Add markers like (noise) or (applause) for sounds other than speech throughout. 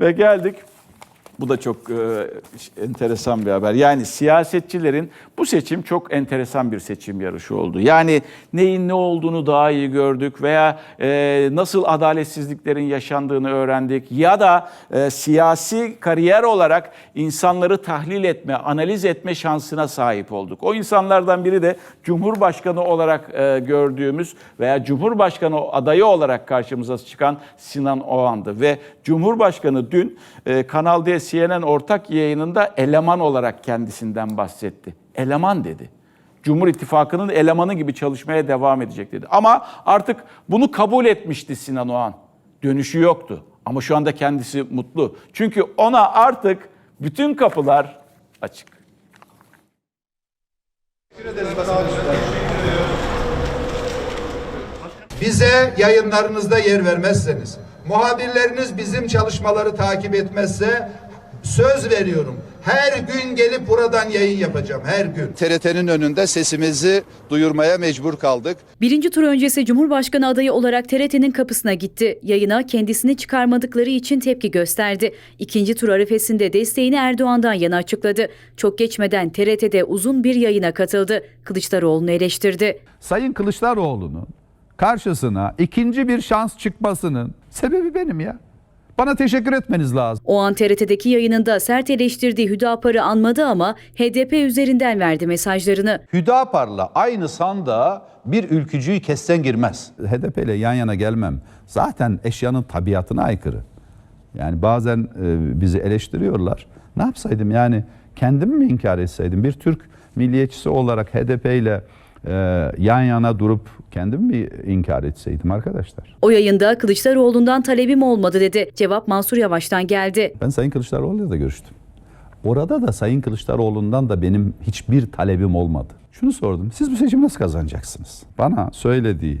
Ve geldik. Bu da çok e, enteresan bir haber. Yani siyasetçilerin bu seçim çok enteresan bir seçim yarışı oldu. Yani neyin ne olduğunu daha iyi gördük veya e, nasıl adaletsizliklerin yaşandığını öğrendik ya da e, siyasi kariyer olarak insanları tahlil etme, analiz etme şansına sahip olduk. O insanlardan biri de Cumhurbaşkanı olarak e, gördüğümüz veya Cumhurbaşkanı adayı olarak karşımıza çıkan Sinan Oğan'dı ve Cumhurbaşkanı dün e, Kanal D CNN ortak yayınında eleman olarak kendisinden bahsetti. Eleman dedi. Cumhur İttifakı'nın elemanı gibi çalışmaya devam edecek dedi. Ama artık bunu kabul etmişti Sinan Oğan. Dönüşü yoktu. Ama şu anda kendisi mutlu. Çünkü ona artık bütün kapılar açık. bize yayınlarınızda yer vermezseniz, muhabirleriniz bizim çalışmaları takip etmezse söz veriyorum. Her gün gelip buradan yayın yapacağım her gün. TRT'nin önünde sesimizi duyurmaya mecbur kaldık. Birinci tur öncesi Cumhurbaşkanı adayı olarak TRT'nin kapısına gitti. Yayına kendisini çıkarmadıkları için tepki gösterdi. İkinci tur arifesinde desteğini Erdoğan'dan yana açıkladı. Çok geçmeden TRT'de uzun bir yayına katıldı. Kılıçdaroğlu'nu eleştirdi. Sayın Kılıçdaroğlu'nun karşısına ikinci bir şans çıkmasının sebebi benim ya. Bana teşekkür etmeniz lazım. O an TRT'deki yayınında sert eleştirdiği Hüdapar'ı anmadı ama HDP üzerinden verdi mesajlarını. Hüdapar'la aynı sandığa bir ülkücüyü kesten girmez. HDP ile yan yana gelmem zaten eşyanın tabiatına aykırı. Yani bazen e, bizi eleştiriyorlar. Ne yapsaydım yani kendim mi inkar etseydim? Bir Türk milliyetçisi olarak HDP ile e, yan yana durup kendim mi inkar etseydim arkadaşlar? O yayında Kılıçdaroğlu'ndan talebim olmadı dedi. Cevap Mansur Yavaş'tan geldi. Ben Sayın Kılıçdaroğlu'yla da görüştüm. Orada da Sayın Kılıçdaroğlu'ndan da benim hiçbir talebim olmadı. Şunu sordum. Siz bu seçimi nasıl kazanacaksınız? Bana söylediği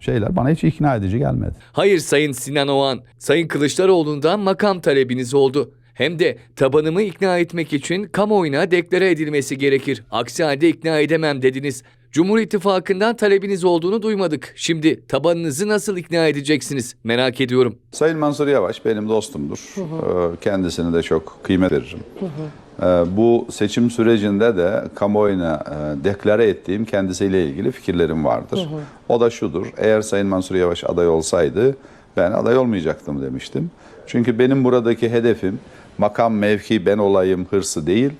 şeyler bana hiç ikna edici gelmedi. Hayır Sayın Sinan Oğan, Sayın Kılıçdaroğlu'ndan makam talebiniz oldu. Hem de tabanımı ikna etmek için kamuoyuna deklare edilmesi gerekir. Aksi halde ikna edemem dediniz. Cumhur İttifakı'ndan talebiniz olduğunu duymadık. Şimdi tabanınızı nasıl ikna edeceksiniz? Merak ediyorum. Sayın Mansur Yavaş benim dostumdur. Ee, Kendisine de çok kıymet veririm. Ee, Bu seçim sürecinde de kamuoyuna e, deklare ettiğim kendisiyle ilgili fikirlerim vardır. O da şudur. Eğer Sayın Mansur Yavaş aday olsaydı ben aday olmayacaktım demiştim. Çünkü benim buradaki hedefim makam mevki ben olayım hırsı değil.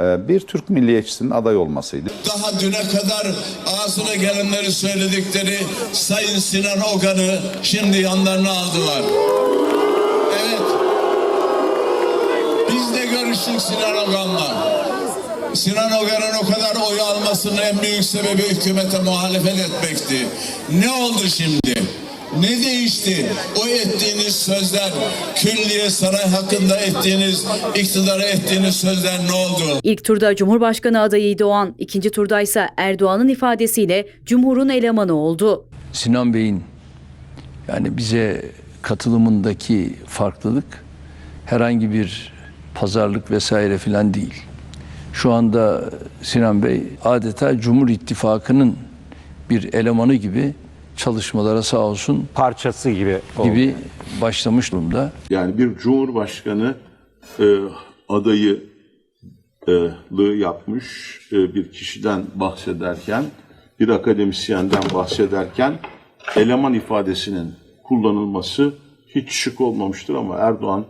e, Bir Türk milliyetçisinin aday olmasıydı. Daha düne kadar ağzına gelenleri söyledikleri Sayın Sinan Ogan'ı şimdi yanlarına aldılar. Evet. Biz de görüştük Sinan Ogan'la. Sinan Ogan'ın o kadar oy almasının en büyük sebebi hükümete muhalefet etmekti. Ne oldu şimdi? Ne değişti? O ettiğiniz sözler, külliye saray hakkında ettiğiniz, iktidara ettiğiniz sözler ne oldu? İlk turda Cumhurbaşkanı adayıydı Doğan, ikinci turda ise Erdoğan'ın ifadesiyle Cumhur'un elemanı oldu. Sinan Bey'in yani bize katılımındaki farklılık herhangi bir pazarlık vesaire filan değil. Şu anda Sinan Bey adeta Cumhur İttifakı'nın bir elemanı gibi çalışmalara sağ olsun parçası gibi oldu. gibi başlamış durumda. Yani bir cumhurbaşkanı e, adayı e, lığı yapmış e, bir kişiden bahsederken, bir akademisyenden bahsederken eleman ifadesinin kullanılması hiç şık olmamıştır ama Erdoğan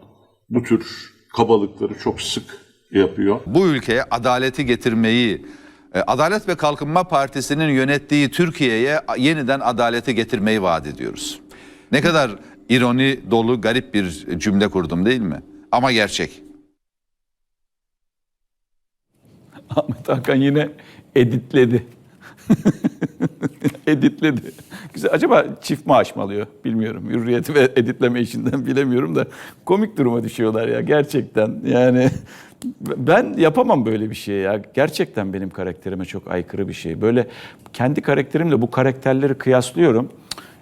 bu tür kabalıkları çok sık yapıyor. bu ülkeye adaleti getirmeyi, Adalet ve Kalkınma Partisi'nin yönettiği Türkiye'ye yeniden adaleti getirmeyi vaat ediyoruz. Ne kadar ironi dolu garip bir cümle kurdum değil mi? Ama gerçek. Ahmet Hakan yine editledi. (laughs) editledi. Güzel. Acaba çift maaş mı alıyor? Bilmiyorum. Hürriyeti ve editleme işinden (laughs) bilemiyorum da komik duruma düşüyorlar ya gerçekten. Yani (laughs) ben yapamam böyle bir şey ya. Gerçekten benim karakterime çok aykırı bir şey. Böyle kendi karakterimle bu karakterleri kıyaslıyorum.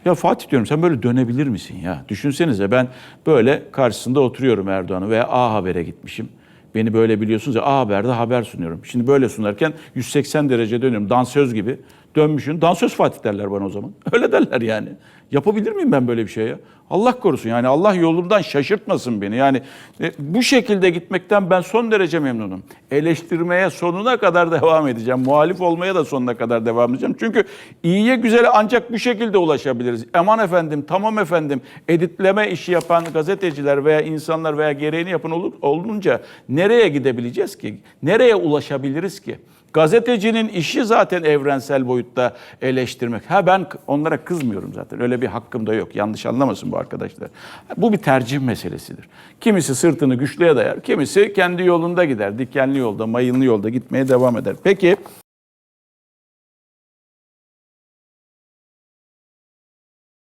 Ya Fatih diyorum sen böyle dönebilir misin ya? Düşünsenize ben böyle karşısında oturuyorum Erdoğan'ı veya A Haber'e gitmişim. Beni böyle biliyorsunuz ya A Haber'de haber sunuyorum. Şimdi böyle sunarken 180 derece dönüyorum. Dansöz gibi dönmüşsün. Dansöz Fatih derler bana o zaman. (laughs) Öyle derler yani. Yapabilir miyim ben böyle bir şey ya? Allah korusun yani Allah yolumdan şaşırtmasın beni. Yani e, bu şekilde gitmekten ben son derece memnunum. Eleştirmeye sonuna kadar (laughs) devam edeceğim. Muhalif olmaya da sonuna kadar devam edeceğim. Çünkü iyiye güzele ancak bu şekilde ulaşabiliriz. Aman efendim, tamam efendim editleme işi yapan gazeteciler veya insanlar veya gereğini yapan olunca nereye gidebileceğiz ki? Nereye ulaşabiliriz ki? Gazetecinin işi zaten evrensel boyutta eleştirmek. Ha ben onlara kızmıyorum zaten. Öyle bir hakkım da yok. Yanlış anlamasın bu arkadaşlar. Bu bir tercih meselesidir. Kimisi sırtını güçlüğe dayar, kimisi kendi yolunda gider. Dikenli yolda, mayınlı yolda gitmeye devam eder. Peki